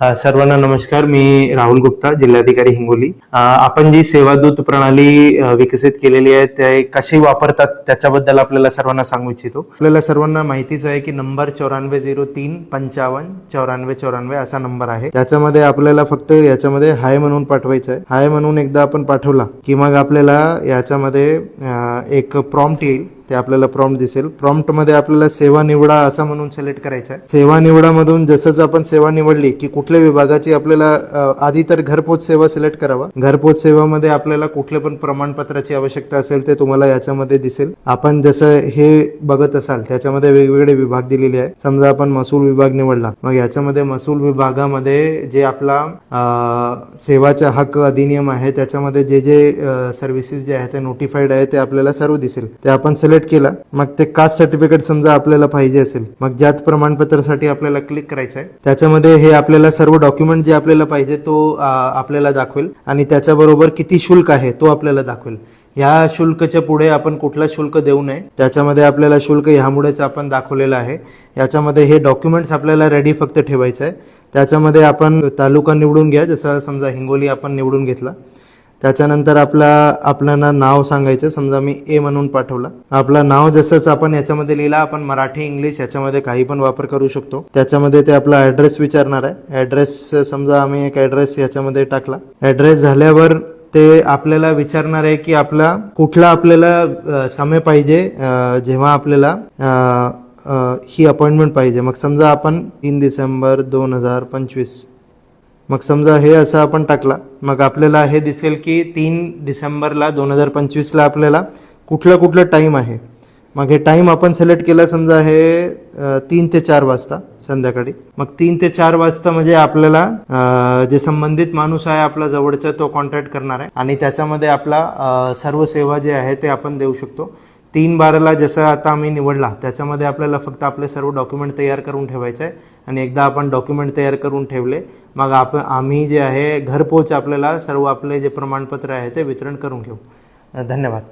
सर्वांना नमस्कार. मी राहुल गुप्ता जिल्हाधिकारी हिंगोली. आपण जी सेवादूत प्रणाली विकसित केलेली आहे ते कशी वापरतात त्याच्याबद्दल आपल्याला सर्वांना सांगू इच्छितो. आपल्याला सर्वांना माहितीच आहे की नंबर चौऱ्याण्णव झिरो तीन पंचावन्न चौऱ्याण्णव चौऱ्याण्णव असा नंबर आहे. त्याच्यामध्ये आपल्याला फक्त याच्यामध्ये हाय म्हणून पाठवायचं आहे. हाय म्हणून एकदा आपण पाठवला की मग आपल्याला याच्यामध्ये एक प्रॉम्प्ट येईल. ते आपल्याला प्रॉम्प्ट दिसेल. प्रॉम्प्टमध्ये आपल्याला सेवा निवडा असं म्हणून सिलेक्ट करायचं आहे. सेवा निवडामधून जसंच आपण सेवा निवडली की कुठल्या विभागाची आपल्याला आधी तर घरपोच सेवा सिलेक्ट करावा. घरपोच सेवामध्ये आपल्याला कुठल्या पण प्रमाणपत्राची आवश्यकता असेल ते तुम्हाला याच्यामध्ये दिसेल. आपण जसं हे बघत असाल त्याच्यामध्ये वेगवेगळे विभाग दिलेले आहे समजा आपण महसूल विभाग निवडला. मग याच्यामध्ये महसूल विभागामध्ये जे आपला सेवाचा हक्क अधिनियम आहे त्याच्यामध्ये जे जे सर्व्हिसेस जे आहे ते नोटिफाईड आहे ते आपल्याला सर्व दिसेल. ते आपण सिलेक्ट केला मग ते कास्ट सर्टिफिकेट समजा आपल्याला पाहिजे असेल मग ज्यात प्रमाणपत्रासाठी आपल्याला क्लिक करायचं आहे त्याच्यामध्ये हे आपल्याला सर्व डॉक्युमेंट जे आपल्याला पाहिजे तो आपल्याला दाखवेल आणि त्याच्याबरोबर किती शुल्क आहे तो आपल्याला दाखवेल. या शुल्कच्या पुढे आपण कुठला शुल्क देऊ नये त्याच्यामध्ये आपल्याला शुल्क ह्यामुळेच आपण दाखवलेलं आहे. याच्यामध्ये हे डॉक्युमेंट्स आपल्याला रेडी फक्त ठेवायचं आहे त्याच्यामध्ये आपण तालुका निवडून घ्या जसं समजा हिंगोली आपण निवडून घेतला. त्याच्यानंतर आपला आपल्याला नाव सांगायचं. समजा मी ए म्हणून पाठवला. आपलं नाव जसंच आपण याच्यामध्ये लिहिला आपण मराठी इंग्लिश याच्यामध्ये काही पण वापर करू शकतो. त्याच्यामध्ये ते आपला ॲड्रेस विचारणार आहे. ॲड्रेस समजा आम्ही एक ॲड्रेस याच्यामध्ये टाकला. ॲड्रेस झाल्यावर ते आपल्याला विचारणार आहे की आपला कुठला आपल्याला समय पाहिजे जेव्हा आपल्याला ही अपॉइंटमेंट पाहिजे. मग समजा आपण तीन डिसेंबर दोन हजार पंचवीस मग समजा हे असं आपण टाकला. मग आपल्याला हे दिसेल की तीन डिसेंबरला दोन हजार पंचवीसला आपल्याला कुठलं कुठलं टाईम आहे. मग हे टाईम आपण सिलेक्ट केला समजा हे तीन ते चार वाजता संध्याकाळी. मग तीन ते चार वाजता म्हणजे आपल्याला जे संबंधित माणूस आहे आपला जवळचा तो कॉन्टॅक्ट करणार आहे. आणि त्याच्यामध्ये आपला सर्व सेवा जे आहे ते आपण देऊ शकतो. तीन बाराला जसं आता आम्ही निवडला त्याच्यामध्ये आपल्याला फक्त आपले सर्व डॉक्युमेंट तयार करून ठेवायचे आहे. आणि एकदा आपण डॉक्युमेंट तयार करून ठेवले मग आप आम्ही जे आहे घरपोच आपल्याला सर्व आपले जे प्रमाणपत्र आहे ते वितरण करून घेऊ. धन्यवाद.